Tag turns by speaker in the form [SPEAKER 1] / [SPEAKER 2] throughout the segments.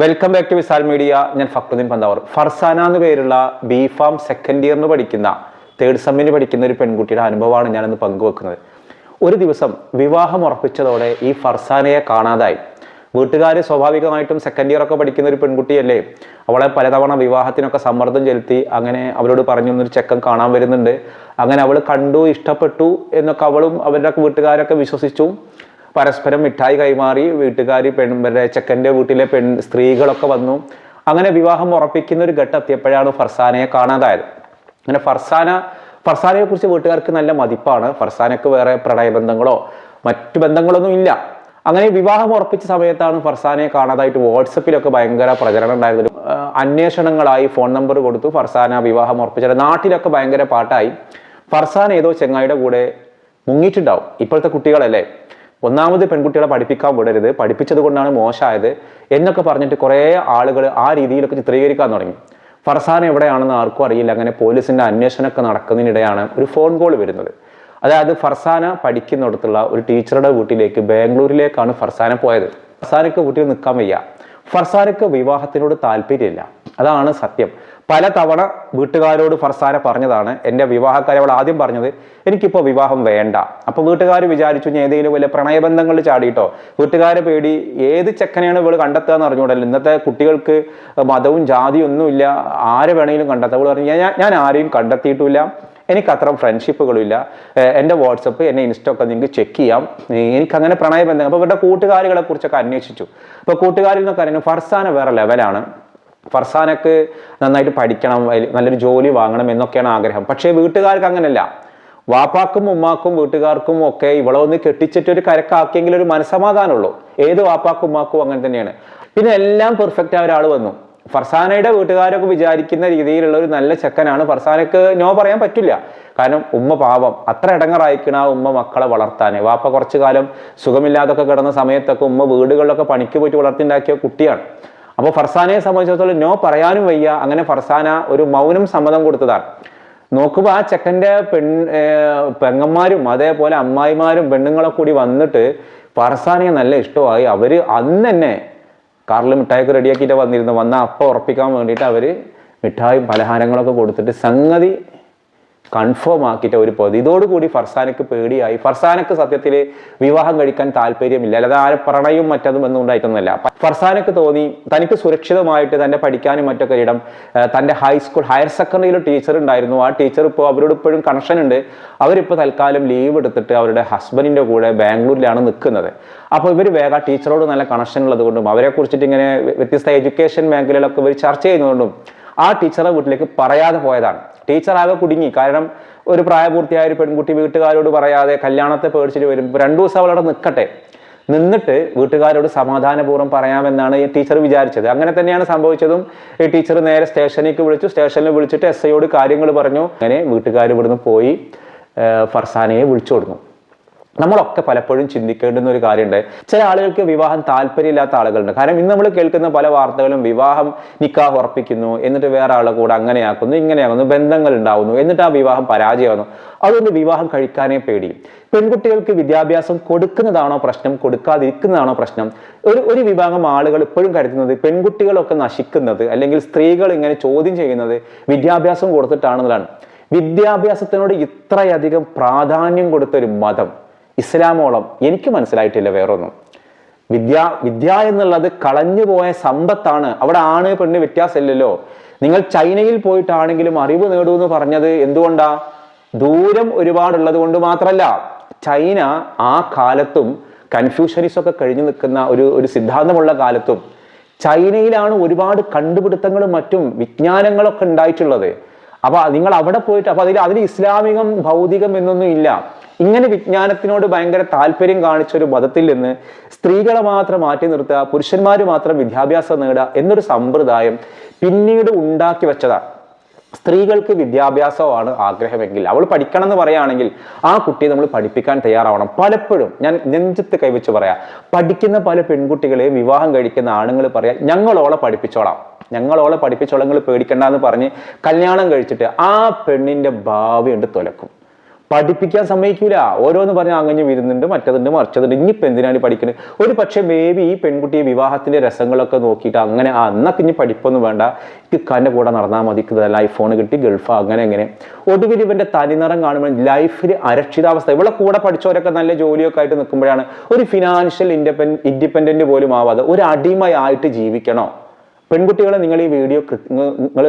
[SPEAKER 1] Welcome back to Visal media ഞാൻ ഫക്രുദ്ദീൻ പന്താവർ. ഫർസാന എന്ന് പേരുള്ള ബി ഫാം സെക്കൻഡ് ഇയറിന് പഠിക്കുന്ന തേർഡ് സെമ്മിന് പഠിക്കുന്ന ഒരു പെൺകുട്ടിയുടെ അനുഭവമാണ് ഞാനിന്ന് പങ്കുവെക്കുന്നത്. ഒരു ദിവസം വിവാഹം ഉറപ്പിച്ചതോടെ ഈ ഫർസാനയെ കാണാതായി. വീട്ടുകാർ സ്വാഭാവികമായിട്ടും സെക്കൻഡ് ഇയർ ഒക്കെ പഠിക്കുന്ന ഒരു പെൺകുട്ടിയല്ലേ? അവളെ പലതവണ വിവാഹത്തിനൊക്കെ സമ്മർദ്ദം ചെലുത്തി അങ്ങനെ അവരോട് പറഞ്ഞു ഒരു ചെക്കൻ കാണാൻ വരുന്നുണ്ട്. അങ്ങനെ അവൾ കണ്ടു ഇഷ്ടപ്പെട്ടു എന്നൊക്കെ അവളും അവരുടെ വീട്ടുകാരൊക്കെ വിശ്വസിച്ചു. പരസ്പരം മിഠായി കൈമാറി വീട്ടുകാർ പെൺ ചെക്കന്റെ വീട്ടിലെ പെൺ സ്ത്രീകളൊക്കെ വന്നു. അങ്ങനെ വിവാഹം ഉറപ്പിക്കുന്ന ഒരു ഘട്ടം എത്തിയപ്പോഴാണ് ഫർസാനയെ കാണാതായത്. അങ്ങനെ ഫർസാന ഫർസാനയെ കുറിച്ച് വീട്ടുകാർക്ക് നല്ല മതിപ്പാണ്. ഫർസാനക്ക് വേറെ പ്രണയബന്ധങ്ങളോ മറ്റു ബന്ധങ്ങളൊന്നും ഇല്ല. അങ്ങനെ വിവാഹം ഉറപ്പിച്ച സമയത്താണ് ഫർസാനയെ കാണാതായിട്ട് വാട്സപ്പിലൊക്കെ ഭയങ്കര പ്രചരണം ഉണ്ടായിരുന്നു അന്വേഷണങ്ങളായി ഫോൺ നമ്പർ കൊടുത്തു ഫർസാന വിവാഹം ഉറപ്പിച്ച നാട്ടിലൊക്കെ ഭയങ്കര പാട്ടായി. ഫർസാന ഏതോ ചെങ്ങായിയുടെ കൂടെ മുങ്ങിയിട്ടുണ്ടാവും. ഇപ്പോഴത്തെ കുട്ടികളല്ലേ? ഒന്നാമത് പെൺകുട്ടികളെ പഠിപ്പിക്കാൻ വിടരുത്. പഠിപ്പിച്ചത് കൊണ്ടാണ് മോശമായത് എന്നൊക്കെ പറഞ്ഞിട്ട് കുറേ ആളുകൾ ആ രീതിയിലൊക്കെ ചിത്രീകരിക്കാൻ തുടങ്ങി. ഫർസാൻ എവിടെയാണെന്ന് ആർക്കും അറിയില്ല. അങ്ങനെ പോലീസിന്റെ അന്വേഷണമൊക്കെ നടക്കുന്നതിനിടെയാണ് ഒരു ഫോൺ കോൾ വരുന്നത്. അതായത് ഫർസാന പഠിക്കുന്നിടത്തുള്ള ഒരു ടീച്ചറുടെ വീട്ടിലേക്ക് ബാംഗ്ലൂരിലേക്കാണ് ഫർസാന പോയത്. ഫർസാനക്ക് വീട്ടിൽ നിൽക്കാൻ വയ്യ. ഫർസാനക്ക് വിവാഹത്തിനോട് താല്പര്യമില്ല. അതാണ് സത്യം. പല തവണ വീട്ടുകാരോട് ഫർസാന പറഞ്ഞതാണ്. എന്റെ വിവാഹക്കാരെ അവൾ ആദ്യം പറഞ്ഞത് എനിക്കിപ്പോൾ വിവാഹം വേണ്ട. അപ്പോൾ വീട്ടുകാർ വിചാരിച്ചു ഞാൻ ഏതെങ്കിലും വലിയ പ്രണയബന്ധങ്ങളിൽ ചാടിയിട്ടോ? വീട്ടുകാരെ പേടി ഏത് ചെക്കനെയാണ് ഇവൾ കണ്ടെത്തുക എന്ന് അറിഞ്ഞുകൂടല്ലോ. ഇന്നത്തെ കുട്ടികൾക്ക് മതവും ജാതിയും ഒന്നുമില്ല. ആരെ വേണമെങ്കിലും കണ്ടെത്തുക അവൾ പറഞ്ഞു ഞാൻ ഞാൻ ആരെയും കണ്ടെത്തിയിട്ടില്ല. എനിക്ക് അത്ര ഫ്രണ്ട്ഷിപ്പുകളില്ല എന്റെ വാട്സപ്പ് എന്നെ ഇൻസ്റ്റ ഒക്കെ നിങ്ങൾക്ക് ചെക്ക് ചെയ്യാം. എനിക്കങ്ങനെ പ്രണയബന്ധങ്ങൾ. അപ്പോൾ ഇവരുടെ കൂട്ടുകാരികളെ കുറിച്ചൊക്കെ അന്വേഷിച്ചു. അപ്പോൾ കൂട്ടുകാരിൽ നിന്നൊക്കെ അറിയുന്നു ഫർസാന വേറെ ലെവലാണ് ഫർസാനക്ക് നന്നായിട്ട് പഠിക്കണം നല്ലൊരു ജോലി വാങ്ങണം എന്നൊക്കെയാണ് ആഗ്രഹം. പക്ഷേ വീട്ടുകാർക്ക് അങ്ങനെയല്ല വാപ്പാക്കും ഉമ്മാക്കും വീട്ടുകാർക്കും ഒക്കെ ഇവളെ ഒന്ന് കെട്ടിച്ചിട്ട് ഒരു കരക്കാക്കിയെങ്കിൽ ഒരു മനസമാധാനമുള്ളൂ ഏത് വാപ്പാക്കും ഉമ്മാക്കും അങ്ങനെ തന്നെയാണ്. പിന്നെ എല്ലാം പെർഫെക്റ്റ് ആയ ഒരാൾ വന്നു. ഫർസാനയുടെ വീട്ടുകാരൊക്കെ വിചാരിക്കുന്ന രീതിയിലുള്ള ഒരു നല്ല ചെക്കനാണ് ഫർസാനക്ക് നോ പറയാൻ പറ്റില്ല. കാരണം ഉമ്മ പാവം. അത്ര ഇടങ്ങറായിക്കണ ആ ഉമ്മ മക്കളെ വളർത്താൻ വാപ്പ കുറച്ചു കാലം സുഖമില്ലാതൊക്കെ കിടന്ന സമയത്തൊക്കെ ഉമ്മ വീടുകളിലൊക്കെ പണിക്ക് പോയിട്ട് വളർത്തിണ്ടാക്കിയ കുട്ടിയാണ്. അപ്പോൾ ഫർസാനയെ സംബന്ധിച്ചിടത്തോളം നോ പറയാനും വയ്യ. അങ്ങനെ ഫർസാന ഒരു മൗനം സമ്മതം കൊടുത്തതാണ്. നോക്കുമ്പോൾ ആ ചെക്കന്റെ പെൺ പെങ്ങന്മാരും അതേപോലെ അമ്മായിമാരും പെണ്ണുങ്ങളെ കൂടി വന്നിട്ട് ഫർസാനയെ നല്ല ഇഷ്ടമായി. അവർ അന്ന് തന്നെ കാറിൽ മിഠായിക്ക് റെഡിയാക്കിയിട്ട് വന്നിരുന്നു വന്ന അപ്പം ഉറപ്പിക്കാൻ വേണ്ടിയിട്ട് അവർ മിഠായും പലഹാരങ്ങളൊക്കെ കൊടുത്തിട്ട് സംഗതി കൺഫേം ആക്കിയിട്ട് ഒരു പ്രതി ഇതോടുകൂടി ഫർസാനക്ക് പേടിയായി. ഫർസാനക്ക് സത്യത്തിൽ വിവാഹം കഴിക്കാൻ താല്പര്യമില്ല. അല്ലാതെ ആരെ പ്രണയവും മറ്റതും ഒന്നും ഉണ്ടായിട്ടൊന്നുമല്ല. ഫർസാനക്ക് തോന്നി തനിക്ക് സുരക്ഷിതമായിട്ട് തന്നെ പഠിക്കാനും മറ്റൊക്കെ ഇടം തന്റെ ഹൈസ്കൂൾ ഹയർ സെക്കൻഡറിയിൽ ടീച്ചർ ഉണ്ടായിരുന്നു. ആ ടീച്ചർ ഇപ്പോൾ അവരോട് ഇപ്പോഴും കണക്ഷൻ ഉണ്ട്. അവരിപ്പോൾ തൽക്കാലം ലീവ് എടുത്തിട്ട് അവരുടെ ഹസ്ബൻഡിന്റെ കൂടെ ബാംഗ്ലൂരിലാണ് നിൽക്കുന്നത്. അപ്പോൾ ഇവർ വേഗം ടീച്ചറോട് നല്ല കണക്ഷൻ ഉള്ളത് കൊണ്ടും അവരെ കുറിച്ചിട്ട് ഇങ്ങനെ വ്യത്യസ്ത എഡ്യൂക്കേഷൻ മേഖലയിലൊക്കെ ഇവർ ചർച്ച ചെയ്യുന്നതുകൊണ്ടും ആ ടീച്ചറെ വീട്ടിലേക്ക് പറയാതെ പോയതാണ്. ടീച്ചർ ആകെ കുടുങ്ങി. കാരണം ഒരു പ്രായപൂർത്തിയായ ഒരു പെൺകുട്ടി വീട്ടുകാരോട് പറയാതെ കല്യാണത്തെ പേടിച്ചിട്ട് വരുമ്പോൾ രണ്ടു ദിവസം അവളവിടെ നിൽക്കട്ടെ നിന്നിട്ട് വീട്ടുകാരോട് സമാധാനപൂർവം പറയാമെന്നാണ് ഈ ടീച്ചർ വിചാരിച്ചത്. അങ്ങനെ തന്നെയാണ് സംഭവിച്ചതും. ഈ ടീച്ചർ നേരെ സ്റ്റേഷനിലേക്ക് വിളിച്ചു. സ്റ്റേഷനിൽ വിളിച്ചിട്ട് എസ് ഐയോട് കാര്യങ്ങൾ പറഞ്ഞു. അങ്ങനെ വീട്ടുകാർ ഇവിടുന്ന് പോയി ഫർസാനയെ വിളിച്ചു കൊടുക്കുന്നു നമ്മളൊക്കെ പലപ്പോഴും ചിന്തിക്കേണ്ടുന്ന ഒരു കാര്യമുണ്ട്. ചില ആളുകൾക്ക് വിവാഹം താല്പര്യമില്ലാത്ത ആളുകളുണ്ട്. കാരണം ഇന്ന് നമ്മൾ കേൾക്കുന്ന പല വാർത്തകളും വിവാഹം നിക്കാഹ് ഉറപ്പിക്കുന്നു എന്നിട്ട് വേറെ ആളെ കൂടെ അങ്ങനെയാക്കുന്നു ഇങ്ങനെയാകുന്നു ബന്ധങ്ങൾ ഉണ്ടാവുന്നു എന്നിട്ട് ആ വിവാഹം പരാജയമാകുന്നു അതുകൊണ്ട് വിവാഹം കഴിക്കാനേ പേടി. പെൺകുട്ടികൾക്ക് വിദ്യാഭ്യാസം കൊടുക്കുന്നതാണോ പ്രശ്നം? കൊടുക്കാതിരിക്കുന്നതാണോ പ്രശ്നം? ഒരു ഒരു വിഭാഗം ആളുകൾ ഇപ്പോഴും കരുതുന്നത് പെൺകുട്ടികളൊക്കെ നശിക്കുന്നത് അല്ലെങ്കിൽ സ്ത്രീകൾ ഇങ്ങനെ ചോദ്യം ചെയ്യുന്നത് വിദ്യാഭ്യാസം കൊടുത്തിട്ടാണെന്നതാണ് വിദ്യാഭ്യാസത്തിനോട് ഇത്രയധികം പ്രാധാന്യം കൊടുത്തൊരു മതം. ഇസ്ലാമോളം എനിക്ക് മനസ്സിലായിട്ടില്ല വേറൊന്നും. വിദ്യ വിദ്യ എന്നുള്ളത് കളഞ്ഞു പോയ സമ്പത്താണ്. അവിടെ ആണ് പെണ്ണ് വ്യത്യാസമില്ലല്ലോ. നിങ്ങൾ ചൈനയിൽ പോയിട്ടാണെങ്കിലും അറിവ് നേടൂ എന്ന് പറഞ്ഞത് എന്തുകൊണ്ടാ? ദൂരം ഒരുപാടുള്ളത് കൊണ്ട് മാത്രമല്ല ചൈന ആ കാലത്തും കൺഫ്യൂഷനിസൊക്കെ കഴിഞ്ഞു നിൽക്കുന്ന ഒരു ഒരു സിദ്ധാന്തമുള്ള കാലത്തും ചൈനയിലാണ് ഒരുപാട് കണ്ടുപിടുത്തങ്ങളും മറ്റും വിജ്ഞാനങ്ങളൊക്കെ ഉണ്ടായിട്ടുള്ളത്. അപ്പൊ നിങ്ങൾ അവിടെ പോയിട്ട് അപ്പൊ അതിൽ അതിൽ ഇസ്ലാമികം ഭൗതികം എന്നൊന്നും ഇല്ല. ഇങ്ങനെ വിജ്ഞാനത്തിനോട് ഭയങ്കര താല്പര്യം കാണിച്ച ഒരു മതത്തിൽ നിന്ന് സ്ത്രീകളെ മാത്രം മാറ്റി നിർത്തുക പുരുഷന്മാർ മാത്രം വിദ്യാഭ്യാസം നേടുക എന്നൊരു സമ്പ്രദായം പിന്നീട് ഉണ്ടാക്കി വെച്ചതാണ് സ്ത്രീകൾക്ക് വിദ്യാഭ്യാസമാണ് ആഗ്രഹമെങ്കിൽ. അവൾ പഠിക്കണം എന്ന് പറയുകയാണെങ്കിൽ ആ കുട്ടിയെ നമ്മൾ പഠിപ്പിക്കാൻ തയ്യാറാവണം. പലപ്പോഴും ഞാൻ നെഞ്ചത്ത് കൈവച്ച് പറയാം. പഠിക്കുന്ന പല പെൺകുട്ടികളെ വിവാഹം കഴിക്കുന്ന ആണുങ്ങൾ പറയാം ഞങ്ങളോളെ പഠിപ്പിച്ചോളാം. ഞങ്ങളോളെ പഠിപ്പിച്ചോളങ്ങൾ പേടിക്കണ്ട എന്ന് പറഞ്ഞ് കല്യാണം കഴിച്ചിട്ട് ആ പെണ്ണിന്റെ ഭാവി ഉണ്ട് തുലക്കും. പഠിപ്പിക്കാൻ സമ്മതിക്കൂല. ഓരോന്ന് പറഞ്ഞ് അങ്ങനെ വരുന്നുണ്ട് മറ്റതുണ്ട് മറിച്ചതുണ്ട്. ഇനിയിപ്പോൾ എന്തിനാണ് പഠിക്കുന്നത് ഒരു പക്ഷേ മേ ബി ഈ പെൺകുട്ടിയെ വിവാഹത്തിന്റെ രസങ്ങളൊക്കെ നോക്കിയിട്ട് അങ്ങനെ ആ അന്നൊക്കെ ഇനി പഠിപ്പൊന്നും വേണ്ട. ഇക്കാന്റെ കൂടെ നടന്നാൽ മതി. ഐഫോൺ കിട്ടി ഗൾഫ് അങ്ങനെ എങ്ങനെ ഒടുവിൽ ഇവന്റെ തനിനിറം കാണുമ്പോൾ ലൈഫിൽ അരക്ഷിതാവസ്ഥ. ഇവളെ കൂടെ പഠിച്ചവരൊക്കെ നല്ല ജോലിയൊക്കെ ആയിട്ട് നിൽക്കുമ്പോഴാണ് ഒരു ഫിനാൻഷ്യൽ ഇൻഡിപെൻ ഇൻഡിപെൻഡന്റ് പോലും ആവാതെ ഒരു അടിമയായിട്ട് ജീവിക്കണോ? പെൺകുട്ടികളെ നിങ്ങൾ ഈ വീഡിയോ നിങ്ങൾ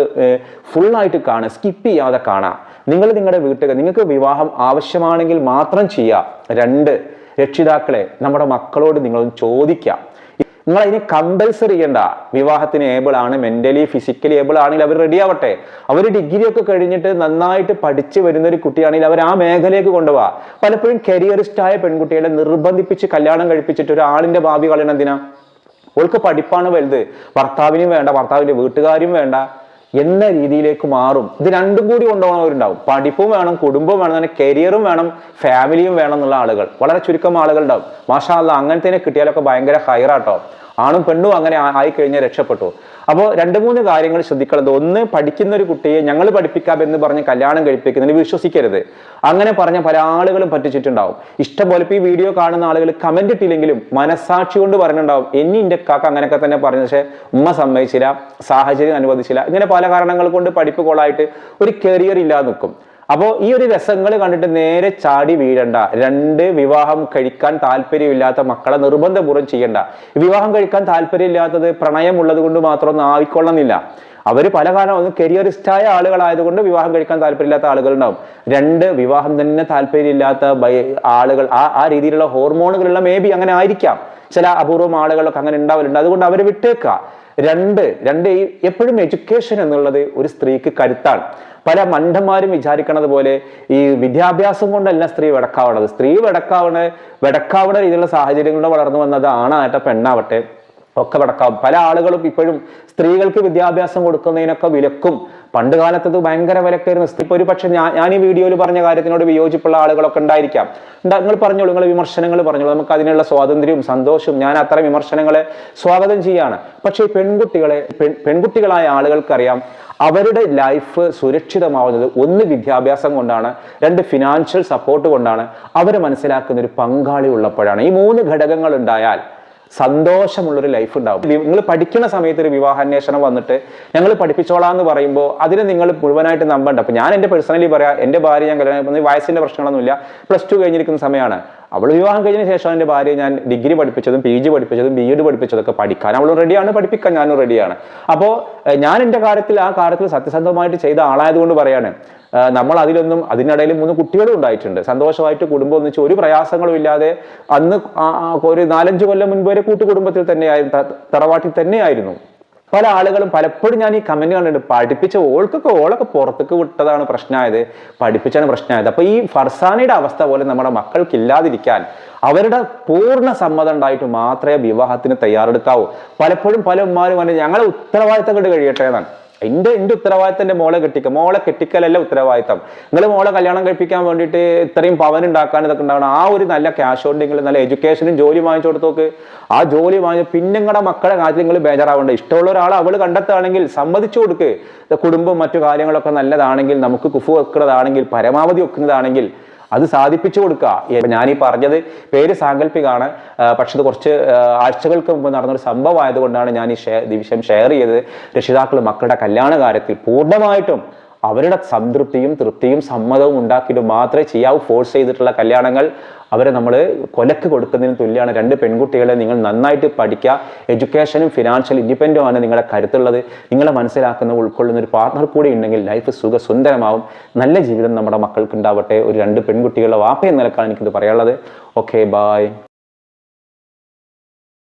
[SPEAKER 1] ഫുള്ളായിട്ട് കാണുക സ്കിപ്പ് ചെയ്യാതെ കാണുക. നിങ്ങൾ നിങ്ങളുടെ വീട്ടുകാർ നിങ്ങൾക്ക് വിവാഹം ആവശ്യമാണെങ്കിൽ മാത്രം ചെയ്യുക. രണ്ട് രക്ഷിതാക്കളെ നമ്മുടെ മക്കളോട് നിങ്ങളൊന്ന് ചോദിക്കാം നിങ്ങൾ അതിനെ കമ്പൽസറി ചെയ്യണ്ട. വിവാഹത്തിന് ഏബിൾ ആണ് മെന്റലി ഫിസിക്കലി ഏബിൾ ആണെങ്കിൽ അവർ റെഡി ആവട്ടെ. അവർ ഡിഗ്രി ഒക്കെ കഴിഞ്ഞിട്ട് നന്നായിട്ട് പഠിച്ചു വരുന്ന ഒരു കുട്ടിയാണെങ്കിൽ അവർ ആ മേഖലയിലേക്ക് കൊണ്ടുപോവാ. പലപ്പോഴും കരിയറിസ്റ്റായ പെൺകുട്ടികളെ നിർബന്ധിപ്പിച്ച് കല്യാണം കഴിപ്പിച്ചിട്ട് ഒരാളിന്റെ ഭാവി കളയണം എന്തിനാ? ഓൾക്ക് പഠിപ്പാണ് വലുത്. ഭർത്താവിനും വേണ്ട ഭർത്താവിന്റെ വീട്ടുകാരും വേണ്ട. എന്ന രീതിയിലേക്ക് മാറും. ഇത് രണ്ടും കൂടി കൊണ്ടുപോകുന്നവരുണ്ടാവും. പഠിപ്പും വേണം കുടുംബവും വേണം തന്നെ കരിയറും വേണം ഫാമിലിയും വേണം എന്നുള്ള ആളുകൾ. വളരെ ചുരുക്കം ആളുകൾ ഉണ്ടാവും മാഷാ അങ്ങനത്തെ കിട്ടിയാലൊക്കെ ഭയങ്കര ഹൈറാട്ടോ. ആണും പെണ്ണും അങ്ങനെ ആയി കഴിഞ്ഞാൽ രക്ഷപ്പെട്ടു. അപ്പോൾ രണ്ട് മൂന്ന് കാര്യങ്ങൾ ശ്രദ്ധിക്കേണ്ടത് ഒന്ന് പഠിക്കുന്ന ഒരു കുട്ടിയെ ഞങ്ങൾ പഠിപ്പിക്കാം എന്ന് പറഞ്ഞ് കല്യാണം കഴിപ്പിക്കുന്നതിന് വിശ്വസിക്കരുത്. അങ്ങനെ പറഞ്ഞ പല ആളുകളും പറ്റിച്ചിട്ടുണ്ടാവും. ഇഷ്ടം പോലെ ഈ വീഡിയോ കാണുന്ന ആളുകൾ കമന്റ് ഇട്ടില്ലെങ്കിലും മനസ്സാക്ഷി കൊണ്ട് പറഞ്ഞിട്ടുണ്ടാവും. എന്നെ എന്റെ കാക്ക അങ്ങനെയൊക്കെ തന്നെ പറഞ്ഞു. പക്ഷേ ഉമ്മ സമ്മതിച്ചില്ല സാഹചര്യം അനുവദിച്ചില്ല. ഇങ്ങനെ പല കാരണങ്ങൾ കൊണ്ട് പഠിപ്പ് കോളായിട്ട് ഒരു കരിയർ ഇല്ലാതെ നിൽക്കും. അപ്പോൾ ഈ ഒരു രസങ്ങൾ കണ്ടിട്ട് നേരെ ചാടി വീഴണ്ട. രണ്ട് വിവാഹം കഴിക്കാൻ താല്പര്യമില്ലാത്ത മക്കളെ നിർബന്ധപൂർവം ചെയ്യണ്ട. വിവാഹം കഴിക്കാൻ താല്പര്യമില്ലാത്തത് പ്രണയമുള്ളത് കൊണ്ട് മാത്രമൊന്നും ആയിക്കൊള്ളുന്നില്ല അവർ പല കാലം കരിയറിസ്റ്റായ ആളുകളായതുകൊണ്ട് വിവാഹം കഴിക്കാൻ താല്പര്യമില്ലാത്ത ആളുകളുണ്ടാവും. രണ്ട് വിവാഹം തന്നെ താല്പര്യമില്ലാത്ത ആളുകൾ ആ ആ രീതിയിലുള്ള ഹോർമോണുകളുള്ള മേ ബി അങ്ങനെ ആയിരിക്കാം. ചില അപൂർവം ആളുകളൊക്കെ അങ്ങനെ ഉണ്ടാവലുണ്ട്. അതുകൊണ്ട് അവരെ വിട്ടേക്കുക. രണ്ട് രണ്ട് എപ്പോഴും എഡ്യൂക്കേഷൻ എന്നുള്ളത് ഒരു സ്ത്രീക്ക് കരുത്താണ്. പല മണ്ടന്മാരും വിചാരിക്കണത് പോലെ ഈ വിദ്യാഭ്യാസം കൊണ്ടല്ല സ്ത്രീ വെടക്കാവണത്. സ്ത്രീ വെടക്കാവണ വെടക്കാവണ രീതിയിലുള്ള സാഹചര്യങ്ങളിലൂടെ വളർന്നു വന്നത് ആണാകട്ടെ പെണ്ണാവട്ടെ ഒക്കെ വെടക്കാവും. പല ആളുകളും ഇപ്പോഴും സ്ത്രീകൾക്ക് വിദ്യാഭ്യാസം കൊടുക്കുന്നതിനൊക്കെ വിലക്കും. പണ്ട് കാലത്ത് അത് ഭയങ്കര വിലക്കായിരുന്നു ഇപ്പൊ ഒരു പക്ഷെ ഞാൻ ഞാൻ ഈ വീഡിയോയിൽ പറഞ്ഞ കാര്യത്തിനോട് വിയോജിപ്പുള്ള ആളുകളൊക്കെ ഉണ്ടായിരിക്കാം. നിങ്ങൾ പറഞ്ഞോളൂ നിങ്ങൾ വിമർശനങ്ങൾ പറഞ്ഞോളൂ. നമുക്ക് അതിനുള്ള സ്വാതന്ത്ര്യവും സന്തോഷവും ഞാൻ അത്ര വിമർശനങ്ങളെ സ്വാഗതം ചെയ്യാണ്. പക്ഷേ പെൺകുട്ടികളെ പെൺ- പെൺകുട്ടികളായ ആളുകൾക്കറിയാം അവരുടെ ലൈഫ് സുരക്ഷിതമാവുന്നത് ഒന്ന് വിദ്യാഭ്യാസം കൊണ്ടാണ് രണ്ട് ഫിനാൻഷ്യൽ സപ്പോർട്ട് കൊണ്ടാണ്. അവർ മനസ്സിലാക്കുന്ന ഒരു പങ്കാളി ഉള്ളപ്പോഴാണ്. ഈ മൂന്ന് ഘടകങ്ങൾ ഉണ്ടായാൽ സന്തോഷമുള്ളൊരു ലൈഫ് ഉണ്ടാവും. നിങ്ങൾ പഠിക്കുന്ന സമയത്ത് ഒരു വിവാഹാന്വേഷണം വന്നിട്ട് ഞങ്ങൾ പഠിപ്പിച്ചോളാം എന്ന് പറയുമ്പോൾ അതിന് നിങ്ങൾ മുഴുവനായിട്ട് നമ്പണ്ട. അപ്പം ഞാൻ എന്റെ പേഴ്സണലി പറയാം എന്റെ ഭാര്യ ഞാൻ കല്യാണം വയസ്സിന്റെ പ്രശ്നങ്ങളൊന്നുമില്ല. പ്ലസ് ടു കഴിഞ്ഞിരിക്കുന്ന സമയമാണ്. അവൾ വിവാഹം കഴിഞ്ഞ ശേഷം എന്റെ ഭാര്യ ഞാൻ ഡിഗ്രി പഠിപ്പിച്ചതും പി ജി പഠിപ്പിച്ചതും ബി എഡ് പഠിപ്പിച്ചതൊക്കെ പഠിക്കാൻ. അവളും റെഡിയാണ് പഠിപ്പിക്കാൻ ഞാനും റെഡിയാണ് അപ്പോൾ ഞാൻ എന്റെ കാര്യത്തിൽ ആ കാര്യത്തിൽ സത്യസന്ധമായിട്ട് ചെയ്ത ആളായതുകൊണ്ട് പറയാണ്. നമ്മൾ അതിലൊന്നും അതിനിടയിൽ മൂന്ന് കുട്ടികളും ഉണ്ടായിട്ടുണ്ട്. സന്തോഷമായിട്ട് കുടുംബം ഒന്നിച്ച് ഒരു പ്രയാസങ്ങളും ഇല്ലാതെ അന്ന് ഒരു നാലഞ്ച് കൊല്ലം മുൻപ് വരെ കൂട്ടുകുടുംബത്തിൽ തന്നെയായിരുന്നു തറവാട്ടിൽ തന്നെയായിരുന്നു. പല ആളുകളും പലപ്പോഴും ഞാൻ ഈ കമന്റ് കണ്ടിട്ടുണ്ട്. പഠിപ്പിച്ച ഓൾക്കൊക്കെ ഓളൊക്കെ പുറത്തേക്ക് വിട്ടതാണ് പ്രശ്നമായത്. പഠിപ്പിച്ചാണ് പ്രശ്നമായത്. അപ്പൊ ഈ ഫർസാനയുടെ അവസ്ഥ പോലെ നമ്മുടെ മക്കൾക്ക് ഇല്ലാതിരിക്കാൻ അവരുടെ പൂർണ സമ്മതം ഉണ്ടായിട്ട് മാത്രമേ വിവാഹത്തിന് തയ്യാറെടുക്കാവൂ. പലപ്പോഴും പല ഉമ്മാരും പറഞ്ഞു ഞങ്ങളെ ഉത്തരവാദിത്തം കൊണ്ട് കഴിയട്ടെ എന്നാണ്. എന്റെ എന്റെ ഉത്തരവാദിത്തം മോളെ കെട്ടിക്കുക മോളെ കെട്ടിക്കലല്ല ഉത്തരവാദിത്തം. നിങ്ങൾ മോളെ കല്യാണം കഴിപ്പിക്കാൻ വേണ്ടിയിട്ട് ഇത്രയും പവൻ ഉണ്ടാക്കാൻ ഇതൊക്കെ ഉണ്ടാവണം. ആ ഒരു നല്ല ക്യാഷ് കൊണ്ട് നിങ്ങൾ നല്ല എഡ്യൂക്കേഷനും ജോലി വാങ്ങിച്ചു കൊടുത്തോക്ക് ആ ജോലി വാങ്ങി പിന്നെ നിങ്ങളുടെ മക്കളെ കാര്യത്തിൽ നിങ്ങൾ ബേജാറാവേണ്ട. ഇഷ്ടമുള്ള ഒരാൾ അവൾ കണ്ടെത്തുകയാണെങ്കിൽ സമ്മതിച്ചു കൊടുക്ക്. കുടുംബം മറ്റു കാര്യങ്ങളൊക്കെ നല്ലതാണെങ്കിൽ നമുക്ക് കുഫു വെക്കുന്നതാണെങ്കിൽ പരമാവധി വെക്കുന്നതാണെങ്കിൽ അത് സാധിപ്പിച്ചു കൊടുക്കുക. ഞാൻ ഈ പറഞ്ഞത് പേര് സാങ്കല്പികമാണ്. പക്ഷേ ഇത് കുറച്ച് ആഴ്ചകൾക്ക് മുമ്പ് നടന്നൊരു സംഭവം ആയതുകൊണ്ടാണ് ഞാൻ ഈ ഷെയർ വിഷയം ഷെയർ ചെയ്തത്. രക്ഷിതാക്കൾ മക്കളുടെ കല്യാണ കാര്യത്തിൽ പൂർണമായിട്ടും അവരുടെ സംതൃപ്തിയും തൃപ്തിയും സമ്മതവും ഉണ്ടാക്കിയിട്ട് മാത്രമേ ചെയ്യാവൂ. ഫോഴ്സ് ചെയ്തിട്ടുള്ള കല്യാണങ്ങൾ അവരെ നമ്മൾ കൊലക്ക് കൊടുക്കുന്നതിന് തുല്യമാണ് രണ്ട് പെൺകുട്ടികളെ നിങ്ങൾ നന്നായിട്ട് പഠിക്കുക. എഡ്യൂക്കേഷനും ഫിനാൻഷ്യൽ ഇൻഡിപെൻഡും ആണ് നിങ്ങളുടെ കരുത്തുള്ളത്. നിങ്ങളെ മനസ്സിലാക്കുന്ന ഉൾക്കൊള്ളുന്ന ഒരു പാർട്ണർ കൂടി ഉണ്ടെങ്കിൽ ലൈഫ് സുഖസുന്ദരമാവും നല്ല ജീവിതം നമ്മുടെ മക്കൾക്ക് ഉണ്ടാവട്ടെ. ഒരു രണ്ട് പെൺകുട്ടികളുടെ വാപ്പ എന്ന നിലക്കാണ് എനിക്കിത് പറയാനുള്ളത്. Okay bye